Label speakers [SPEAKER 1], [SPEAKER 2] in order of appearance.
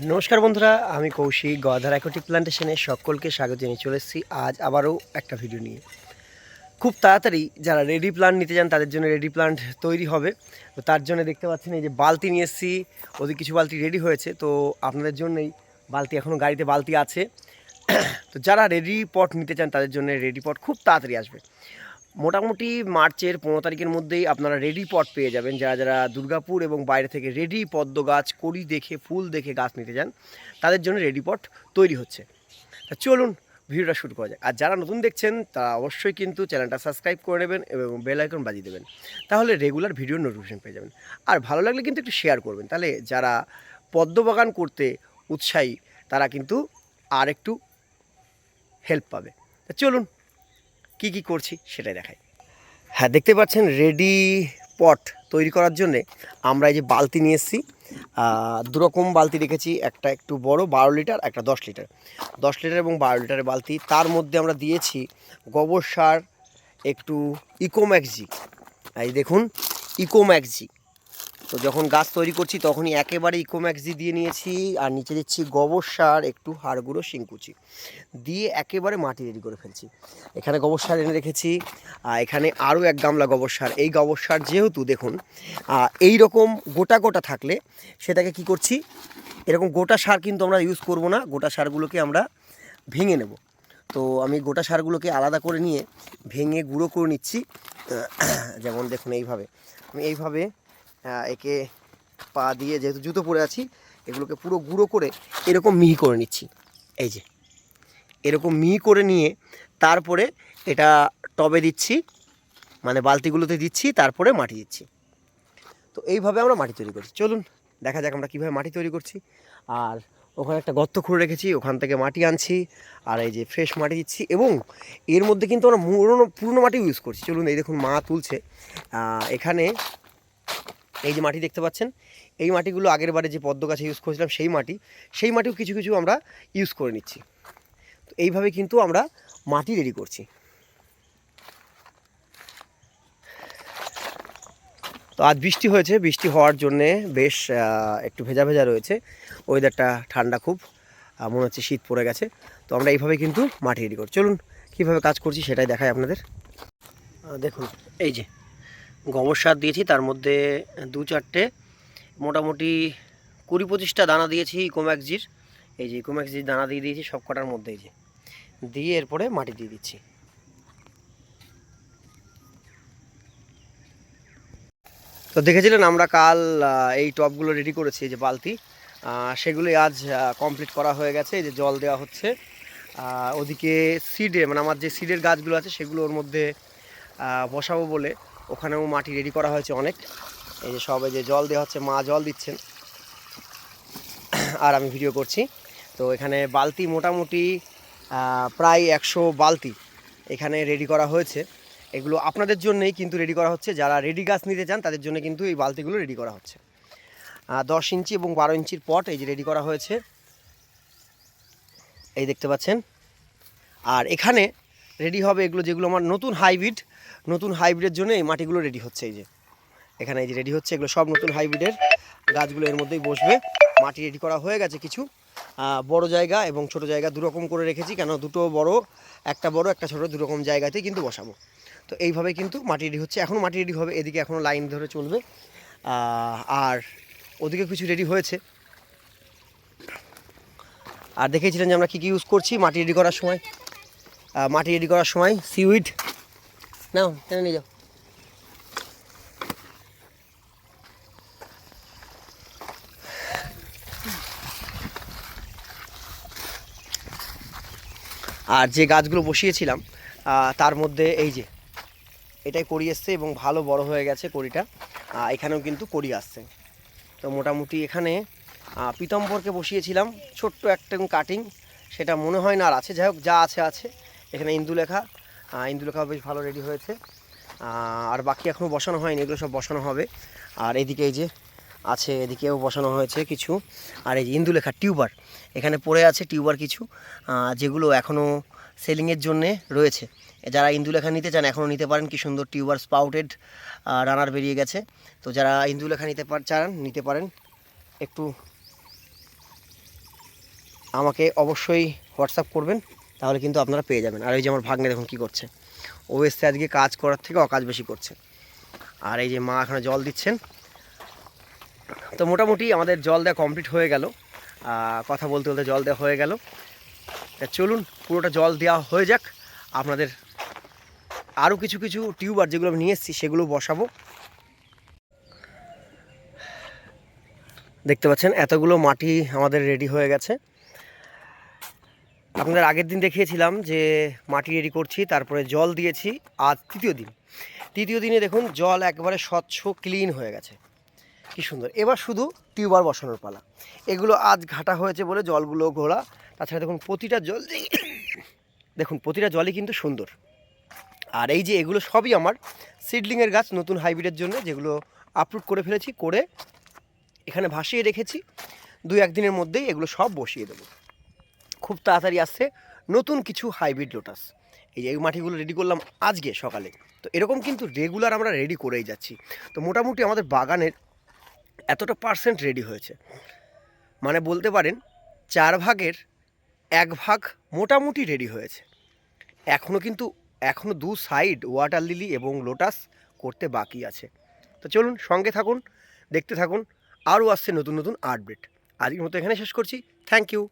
[SPEAKER 1] নমস্কার বন্ধুরা, আমি কৌশিক। গদার অ্যাকোটিক প্ল্যান্টেশনে সকলকে স্বাগত জানিয়ে চলে এসেছি। আজ আবারও একটা ভিডিও নিয়ে। খুব তাড়াতাড়ি যারা রেডি প্লান্ট নিতে চান, তাদের জন্য রেডি প্লান্ট তৈরি হবে। তো তার জন্য দেখতে পাচ্ছেন এই যে বালতি নিয়ে এসেছি। ওদের কিছু বালতি রেডি হয়েছে। তো আপনাদের জন্যই বালতি এখনও গাড়িতে বালতি আছে। তো যারা রেডি পট নিতে চান, তাদের জন্য রেডি পট খুব তাড়াতাড়ি আসবে। মোটামুটি মার্চের পনেরো তারিখের মধ্যেই আপনারা রেডি পট পেয়ে যাবেন। যারা যারা দুর্গাপুর এবং বাইরে থেকে রেডি পদ্ম গাছ, কড়ি দেখে, ফুল দেখে গাছ নিতে যান, তাদের জন্য রেডি পট তৈরি হচ্ছে। তা চলুন ভিডিওটা শুরু করা যাক। আর যারা নতুন দেখছেন, তারা অবশ্যই কিন্তু চ্যানেলটা সাবস্ক্রাইব করে নেবেন এবং বেল আইকন বাজিয়ে দেবেন। তাহলে রেগুলার ভিডিও নোটিফিকেশন পেয়ে যাবেন। আর ভালো লাগলে কিন্তু একটু শেয়ার করবেন। তাহলে যারা পদ্ম বাগান করতে উৎসাহী, তারা কিন্তু আর একটু হেল্প পাবে। তা চলুন কি কি করছি সেটাই দেখাই। হ্যাঁ দেখতে পাচ্ছেন রেডি পট তৈরি করার জন্যে আমরা এই যে বালতি নিয়ে এসেছি। দুরকম বালতি রেখেছি, একটা একটু বড় বারো লিটার, একটা দশ লিটার। দশ লিটার এবং বারো লিটারের বালতি। তার মধ্যে আমরা দিয়েছি গোবর সার, একটু ইকোম্যাক্সি এই দেখুন ইকোম্যাক্সি তো যখন গাছ তৈরি করছি, তখনই একেবারে ইকোম্যাক্সি দিয়ে নিয়েছি, আর নিচে দিচ্ছি গোবর সার, একটু হাড় গুঁড়ো শিংকুচি। দিয়ে একেবারে মাটি রেডি করে ফেলছি। এখানে গোবর সার এনে রেখেছি, আর এখানে আরও এক গামলা গোবর সার। এই গোবর সার যেহেতু, দেখুন এই রকম গোটা গোটা থাকলে সেটাকে কি করছি, এরকম গোটা সার কিন্তু আমরা ইউজ করব না, গোটা সারগুলোকে আমরা ভেঙে নেব। তো আমি গোটা সারগুলোকে আলাদা করে নিয়ে ভেঙে গুঁড়ো করে নিচ্ছি যেমন দেখুন এইভাবে। আমি এইভাবে একে পা দিয়ে যেহেতু জুতো পরে আছি, এগুলোকে পুরো গুঁড়ো করে এরকম মিহি করে নিচ্ছি। এই যে, এরকম মিহি করে নিয়ে তারপরে এটা টবে দিচ্ছি মানে বালতিগুলোতে দিচ্ছি, তারপরে মাটি দিচ্ছি। তো এইভাবে আমরা মাটি তৈরি করছি। চলুন, দেখা যাক আমরা কীভাবে মাটি তৈরি করছি। আর ওখানে একটা গর্ত খুঁড়ে রেখেছি, ওখান থেকে মাটি আনছি, আর এই যে ফ্রেশ মাটি দিচ্ছি, এবং এর মধ্যে কিন্তু আমরা পুরনো পুরনো মাটি ইউজ করছি। চলুন, এই দেখুন মা তুলছে। এখানে এই যে মাটি দেখতে পাচ্ছেন, এই মাটিগুলো আগের বারে যে পদ্ম গাছে ইউজ করেছিলাম সেই মাটি, সেই মাটিও কিছু কিছু আমরা ইউজ করে নিচ্ছি। তো এইভাবে কিন্তু আমরা মাটি রেডি করছি। তো আজ বৃষ্টি হয়েছে, বৃষ্টি হওয়ার জন্যে বেশ একটু ভেজা ভেজা রয়েছে। ওয়েদারটা ঠান্ডা খুব মনে হচ্ছে শীত পড়ে গেছে। তো আমরা এইভাবে কিন্তু মাটি রেডি করছি। চলুন, কীভাবে কাজ করছি সেটাই দেখাই আপনাদের। দেখুন, এই যে গোবর সার দিয়েছি তার মধ্যে দু চারটে মোটামুটি কুড়ি পঁচিশটা দানা দিয়েছি ইকোম্যাক্সির এই যে ইকোম্যাক্সির দানা দিয়ে দিয়েছি সব কটার মধ্যে এই যে। দিয়ে এরপরে মাটি দিয়ে দিচ্ছি। তো দেখেছিলেন আমরা কাল এই টবগুলো রেডি করেছি যে বালতি। আহ, সেগুলোই আজ কমপ্লিট করা হয়ে গেছে এই যে জল দেওয়া হচ্ছে। ওদিকে সিডে মানে আমার যে সিডের গাছগুলো আছে সেগুলো ওর মধ্যে বসাবো বলে ওখানেও মাটি রেডি করা হয়েছে অনেক। এই যে সব যে জল দেওয়া হচ্ছে, মা জল দিচ্ছেন। আর আমি ভিডিও করছি। তো এখানে বালতি মোটামুটি প্রায় একশো বালতি এখানে রেডি করা হয়েছে। এগুলো আপনাদের জন্যই কিন্তু রেডি করা হচ্ছে। যারা রেডি গাছ নিতে চান, তাদের জন্য কিন্তু এই বালতিগুলো রেডি করা হচ্ছে। দশ ইঞ্চি এবং বারো ইঞ্চির পট এই যে রেডি করা হয়েছে। এই দেখতে পাচ্ছেন। আর এখানে রেডি হবে এগুলো যেগুলো আমার নতুন হাইব্রিড নতুন হাইব্রিডের জন্য এই মাটিগুলো রেডি হচ্ছে এই যে। এখানে এই যে রেডি হচ্ছে, এগুলো সব নতুন হাইব্রিডের গাছগুলো এর মধ্যেই বসবে। মাটি রেডি করা হয়ে গেছে কিছু। বড় জায়গা এবং ছোট জায়গা দুরকম করে রেখেছি, কেন দুটো বড়, একটা বড়, একটা ছোট দুরকম জায়গাতে কিন্তু বসাবো। তো এইভাবে কিন্তু মাটি রেডি হচ্ছে। এখনও মাটি রেডি হবে, এদিকে এখনও লাইন ধরে চলবে। আর ওদিকে কিছু রেডি হয়েছে। আর দেখেছিলেন যে আমরা কী কী ইউজ করছি মাটি রেডি করার সময়? মাটি রেডি করার সময় সিউইড নাও টেনে নিয়ে যাও আর যে গাছগুলো বসিয়েছিলাম তার মধ্যে এই যে এটাই করি এসছে এবং ভালো বড় হয়ে গেছে আহ, এখানেও কিন্তু কড়ি আসছে। তো মোটামুটি এখানে পীতম্বরকে বসিয়েছিলাম ছোট্ট একটা কাটিং সেটা মনে হয় না আর আছে। যাই হোক যা আছে আছে। এখানে ইন্দুলেখা আহ, ইন্দুলেখাও বেশ ভালো রেডি হয়েছে। আর বাকি এখনও বসানো হয়নি এগুলো সব বসানো হবে। আর এদিকে এই যে আছে এদিকেও বসানো হয়েছে কিছু। আর এই যে ইন্দুলেখা টিউবার এখানে পড়ে আছে টিউবার কিছু যেগুলো এখনও সেলিংয়ের জন্যে রয়েছে। যারা ইন্দুলেখা নিতে চান এখনও নিতে পারেন কি সুন্দর টিউবার স্পাউটেড রানার বেরিয়ে গেছে। তো যারা ইন্দুলেখা নিতে পার চান নিতে পারেন। একটু আমাকে অবশ্যই হোয়াটসঅ্যাপ করবেন। তাহলে কিন্তু আপনারা পেয়ে যাবেন। আর এই যে আমার ভাগ্নে দেখুন কী করছে। ও এসছে আজকে কাজ করার থেকে অকাজ বেশি করছে। আর এই যে মা এখানে জল দিচ্ছেন। তো মোটামুটি আমাদের জল দেওয়া কমপ্লিট হয়ে গেল। কথা বলতে বলতে জল দেওয়া হয়ে গেল। চলুন, পুরোটা জল দেওয়া হয়ে যাক। আপনাদের আরও কিছু কিছু টিউবার যেগুলো আমি নিয়ে এসেছি, সেগুলো বসাবো। দেখতে পাচ্ছেন, এতগুলো মাটি আমাদের রেডি হয়ে গেছে। আপনাদের আগের দিন দেখিয়েছিলাম যে মাটি রেডি করছি, তারপরে জল দিয়েছি আজ তৃতীয় দিন। তৃতীয় দিনে দেখুন জল একবারে স্বচ্ছ, ক্লিন হয়ে গেছে। কি সুন্দর। এবার শুধু টিউবার বসানোর পালা। এগুলো আজ ঘাটা হয়েছে বলে জলগুলো ঘোলা। তাছাড়া দেখুন প্রতিটা জল দেখুন, প্রতিটা জলই কিন্তু সুন্দর। আর এই যে এগুলো সবই আমার সিডলিংয়ের গাছ নতুন হাইব্রিডের জন্য, যেগুলো আপলোড করে ফেলেছি, করে এখানে ভাসিয়ে রেখেছি। দুই একদিনের মধ্যেই এগুলো সব বসিয়ে দেবো। খুব তাড়াতাড়ি আসছে নতুন কিছু হাইব্রিড লোটাস এই যে এই মাটিগুলো রেডি করলাম আজকে সকালে। তো এরকম কিন্তু রেগুলার আমরা রেডি করেই যাচ্ছি। তো মোটামুটি আমাদের বাগানের এতটা পার্সেন্ট রেডি হয়েছে। মানে বলতে পারেন চার ভাগের এক ভাগ মোটামুটি রেডি হয়েছে। এখনও কিন্তু এখনও দু সাইড ওয়াটার লিলি এবং লোটাস করতে বাকি আছে। তো চলুন সঙ্গে থাকুন, দেখতে থাকুন, আরও আসছে নতুন নতুন আর্ট আজকের মতো এখানে শেষ করছি। Thank you